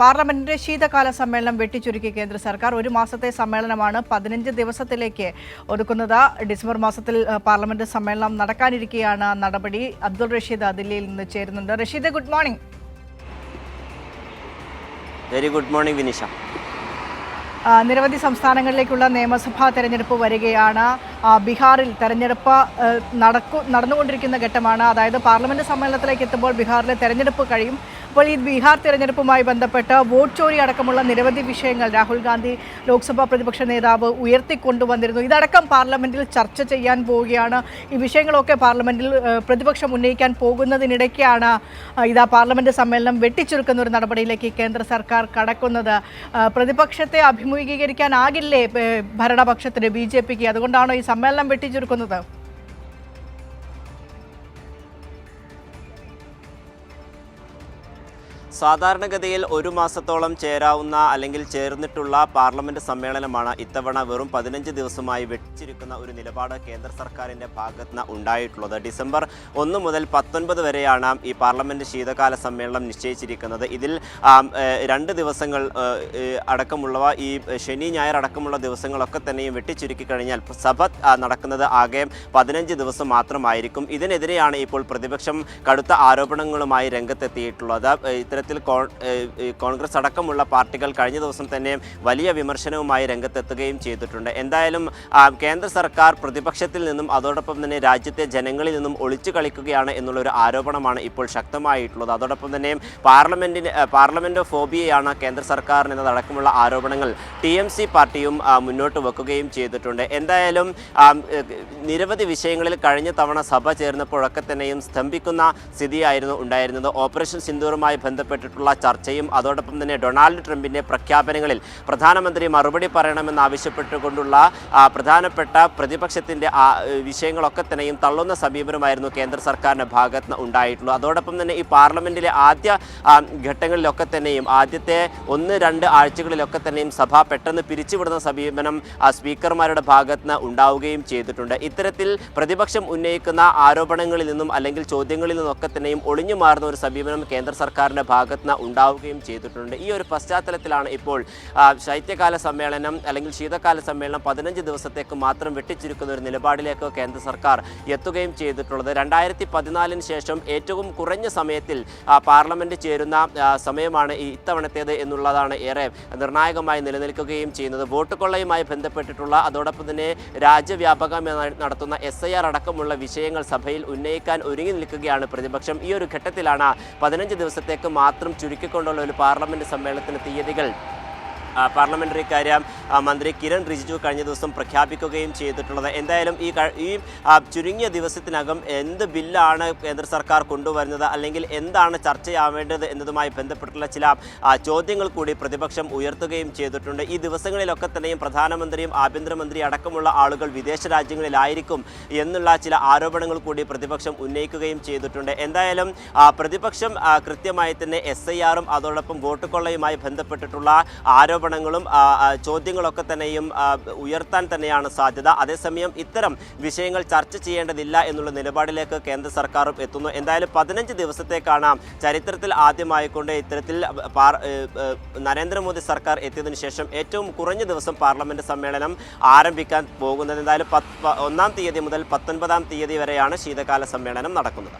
പാർലമെന്റിന്റെ ശീതകാല സമ്മേളനം വെട്ടിച്ചുരുക്കി കേന്ദ്ര സർക്കാർ. ഒരു മാസത്തെ സമ്മേളനമാണ് പതിനഞ്ച് ദിവസത്തിലേക്ക് ഒതുക്കുന്നത്. ഡിസംബർ മാസത്തിൽ പാർലമെന്റ് സമ്മേളനം നടക്കാനിരിക്കെയാണ് നടപടി. അബ്ദുൾ റഷീദ് ദില്ലിയിൽ നിന്ന് ചേരുന്നുണ്ട്. Rashid good morning. Very good morning Vinisha. നിരവധി സംസ്ഥാനങ്ങളിലേക്കുള്ള നിയമസഭാ തെരഞ്ഞെടുപ്പ് വരികയാണ്. ബീഹാറിൽ തെരഞ്ഞെടുപ്പ് നടക്കു നടന്നുകൊണ്ടിരിക്കുന്ന ഘട്ടമാണ്. അതായത് പാർലമെന്റ് സമ്മേളനത്തിലേക്ക് എത്തുമ്പോൾ ബീഹാറിലെ തെരഞ്ഞെടുപ്പ് കഴിയും. അപ്പോൾ ഈ ബീഹാർ തെരഞ്ഞെടുപ്പുമായി ബന്ധപ്പെട്ട് വോട്ട് ചോരി അടക്കമുള്ള നിരവധി വിഷയങ്ങൾ രാഹുൽ ഗാന്ധി ലോക്സഭാ പ്രതിപക്ഷ നേതാവ് ഉയർത്തിക്കൊണ്ടുവന്നിരുന്നു. ഇതടക്കം പാർലമെന്റിൽ ചർച്ച ചെയ്യാൻ പോവുകയാണ്. ഈ വിഷയങ്ങളൊക്കെ പാർലമെന്റിൽ പ്രതിപക്ഷം ഉന്നയിക്കാൻ പോകുന്നതിനിടയ്ക്കാണ് ഇതാ പാർലമെന്റ് സമ്മേളനം വെട്ടിച്ചുരുക്കുന്ന ഒരു നടപടിയിലേക്ക് കേന്ദ്ര സർക്കാർ കടക്കുന്നത്. പ്രതിപക്ഷത്തെ അഭിമുഖീകരിക്കാനാകില്ലേ ഭരണപക്ഷത്തിന് ബി ജെ പിക്ക്? അതുകൊണ്ടാണോ ഈ സമ്മേളനം വെട്ടിച്ചുരുക്കുന്നത്? സാധാരണഗതിയിൽ ഒരു മാസത്തോളം ചേരാവുന്ന അല്ലെങ്കിൽ ചേർന്നിട്ടുള്ള പാർലമെന്റ് സമ്മേളനമാണ് ഇത്തവണ വെറും പതിനഞ്ച് ദിവസമായി വെച്ചിരിക്കുന്ന ഒരു നിലപാട് കേന്ദ്ര സർക്കാരിന്റെ ഭാഗത്ത് നിന്ന് ഉണ്ടായിട്ടുള്ളത്. ഡിസംബർ ഒന്ന് മുതൽ പത്തൊൻപത് വരെയാണ് ഈ പാർലമെന്റ് ശീതകാല സമ്മേളനം നിശ്ചയിച്ചിരിക്കുന്നത്. ഇതിൽ രണ്ട് ദിവസങ്ങൾ അടക്കമുള്ളവ ഈ ശനി ഞായർ അടക്കമുള്ള ദിവസങ്ങളൊക്കെ തന്നെയും വെട്ടിച്ചുരുക്കി കഴിഞ്ഞാൽ സഭ നടക്കുന്നത് ആകെ പതിനഞ്ച് ദിവസം മാത്രമായിരിക്കും. ഇതിനെതിരെയാണ് ഇപ്പോൾ പ്രതിപക്ഷം കടുത്ത ആരോപണങ്ങളുമായി രംഗത്തെത്തിയിട്ടുള്ളത്. ഇത്തരത്തിൽ കോ- ഏഹ് ഈ കോൺഗ്രസ് അടക്കമുള്ള പാർട്ടികൾ കഴിഞ്ഞ ദിവസം തന്നെ വലിയ വിമർശനവുമായി രംഗത്തെത്തുകയും ചെയ്തിട്ടുണ്ട്. എന്തായാലും കേന്ദ്ര സർക്കാർ പ്രതിപക്ഷത്തിൽ നിന്നും അതോടൊപ്പം തന്നെ രാജ്യത്തെ ജനങ്ങളിൽ നിന്നും ഒളിച്ചു കളിക്കുകയാണ് എന്നുള്ളൊരു ആരോപണമാണ് ഇപ്പോൾ ശക്തമായിട്ടുള്ളത്. അതോടൊപ്പം തന്നെ പാർലമെന്റിന് പാർലമെന്റ് പാർലമെന്റ് ഫോബിയയാണ് കേന്ദ്ര സർക്കാരിന് എന്നതടക്കമുള്ള ആരോപണങ്ങൾ ടി എം സി പാർട്ടിയും മുന്നോട്ട് വെക്കുകയും ചെയ്തിട്ടുണ്ട്. എന്തായാലും നിരവധി വിഷയങ്ങളിൽ കഴിഞ്ഞ തവണ സഭ ചേർന്നപ്പോഴൊക്കെ തന്നെയും സ്തംഭിക്കുന്ന സ്ഥിതിയായിരുന്നു ഉണ്ടായിരുന്നത്. ഓപ്പറേഷൻ സിന്ദൂറുമായി ബന്ധപ്പെട്ടിട്ടുള്ള ചർച്ചയും അതോടൊപ്പം തന്നെ ഡൊണാൾഡ് ട്രംപിന്റെ പ്രഖ്യാപനങ്ങളിൽ പ്രധാനമന്ത്രി മറുപടി പറയണമെന്ന് ആ, പ്രധാനപ്പെട്ട ഏഹ് വിഷയങ്ങളൊക്കെ തന്നെയും തള്ളുന്ന സമീപനമായിരുന്നു കേന്ദ്ര സർക്കാരിന്റെ ഭാഗത്ത് നിന്ന് ഉണ്ടായിട്ടുള്ളത്. അതോടൊപ്പം തന്നെ ഈ പാർലമെന്റിലെ ആദ്യ ഘട്ടങ്ങളിലൊക്കെ തന്നെയും ആദ്യത്തെ ഒന്ന് രണ്ട് ആഴ്ചകളിലൊക്കെ തന്നെയും സഭ പെട്ടെന്ന് പിരിച്ചുവിടുന്ന സമീപനം സ്പീക്കർമാരുടെ ഭാഗത്ത് ഉണ്ടാവുകയും ചെയ്തിട്ടുണ്ട്. ഇത്തരത്തിൽ പ്രതിപക്ഷം ഉന്നയിക്കുന്ന ആരോപണങ്ങളിൽ നിന്നും അല്ലെങ്കിൽ ചോദ്യങ്ങളിൽ നിന്നൊക്കെ തന്നെയും ഒളിഞ്ഞു മാറുന്ന ഒരു സമീപനം കേന്ദ്ര സർക്കാരിന്റെ ഭാഗത്ത് നിന്ന് ഉണ്ടാവുകയും ചെയ്തിട്ടുണ്ട്. ഈ ഒരു പശ്ചാത്തലത്തിലാണ് ഇപ്പോൾ ശൈത്യകാല സമ്മേളനം അല്ലെങ്കിൽ ശീതകാല സമ്മേളനം പതിനഞ്ച് ദിവസത്തേക്ക് മാത്രം വെട്ടിച്ചുരുക്കുന്ന ഒരു നിലപാടിലേക്ക് കേന്ദ്ര സർക്കാർ എത്തുകയും ചെയ്തിട്ടുള്ളത്. രണ്ടായിരത്തി പതിനാലിന് ശേഷം ഏറ്റവും കുറഞ്ഞ സമയത്തിൽ പാർലമെന്റ് ചേരുന്ന സമയമാണ് ഈ ഇത്തവണത്തേത് എന്നുള്ളതാണ് ഏറെ നിർണായകമായി നിലനിൽക്കുകയും ചെയ്യുന്നത്. വോട്ട് കൊള്ളയുമായി ബന്ധപ്പെട്ടിട്ടുള്ള അതോടൊപ്പം തന്നെ രാജ്യവ്യാപകമായി നടത്തുന്ന എസ് ഐ ആർ അടക്കമുള്ള വിഷയങ്ങൾ സഭയിൽ ഉന്നയിക്കാൻ ഒരുങ്ങി നിൽക്കുകയാണ് പ്രതിപക്ഷം. ഈ ഒരു ഘട്ടത്തിലാണ് പതിനഞ്ച് ദിവസത്തേക്ക് മാത്രം ചുരുക്കിക്കൊണ്ടുള്ള ഒരു പാർലമെന്റ് സമ്മേളനത്തിന് തീയതികൾ പാർലമെന്ററി കാര്യ മന്ത്രി കിരൺ റിജിജു കഴിഞ്ഞ ദിവസം പ്രഖ്യാപിക്കുകയും ചെയ്തിട്ടുള്ളത്. എന്തായാലും ഈ ഈ ചുരുങ്ങിയ ദിവസത്തിനകം എന്ത് ബില്ലാണ് കേന്ദ്ര സർക്കാർ കൊണ്ടുവരുന്നത് അല്ലെങ്കിൽ എന്താണ് ചർച്ചയാവേണ്ടത് എന്നതുമായി ബന്ധപ്പെട്ടുള്ള ചില ചോദ്യങ്ങൾ കൂടി പ്രതിപക്ഷം ഉയർത്തുകയും ചെയ്തിട്ടുണ്ട്. ഈ ദിവസങ്ങളിലൊക്കെ തന്നെയും പ്രധാനമന്ത്രിയും ആഭ്യന്തരമന്ത്രി അടക്കമുള്ള ആളുകൾ വിദേശ രാജ്യങ്ങളിലായിരിക്കും എന്നുള്ള ചില ആരോപണങ്ങൾ കൂടി പ്രതിപക്ഷം ഉന്നയിക്കുകയും ചെയ്തിട്ടുണ്ട്. എന്തായാലും പ്രതിപക്ഷം കൃത്യമായി തന്നെ എസ് ഐ ആറും അതോടൊപ്പം വോട്ട് കൊള്ളയുമായി ബന്ധപ്പെട്ടിട്ടുള്ള ആരോപണങ്ങളും ചോദ്യങ്ങളൊക്കെ തന്നെയും ഉയർത്താൻ തന്നെയാണ് സാധ്യത. അതേസമയം ഇത്തരം വിഷയങ്ങൾ ചർച്ച ചെയ്യേണ്ടതില്ല എന്നുള്ള നിലപാടിലേക്ക് കേന്ദ്ര സർക്കാരും എത്തുന്നു. എന്തായാലും പതിനഞ്ച് ദിവസത്തേക്കാണ് ചരിത്രത്തിൽ ആദ്യമായിക്കൊണ്ട് ഇത്തരത്തിൽ നരേന്ദ്രമോദി സർക്കാർ എത്തിയതിനു ശേഷം ഏറ്റവും കുറഞ്ഞ ദിവസം പാർലമെന്റ് സമ്മേളനം ആരംഭിക്കാൻ പോകുന്നത്. എന്തായാലും ഒന്നാം തീയതി മുതൽ പത്തൊൻപതാം തീയതി വരെയാണ് ശീതകാല സമ്മേളനം നടക്കുന്നത്.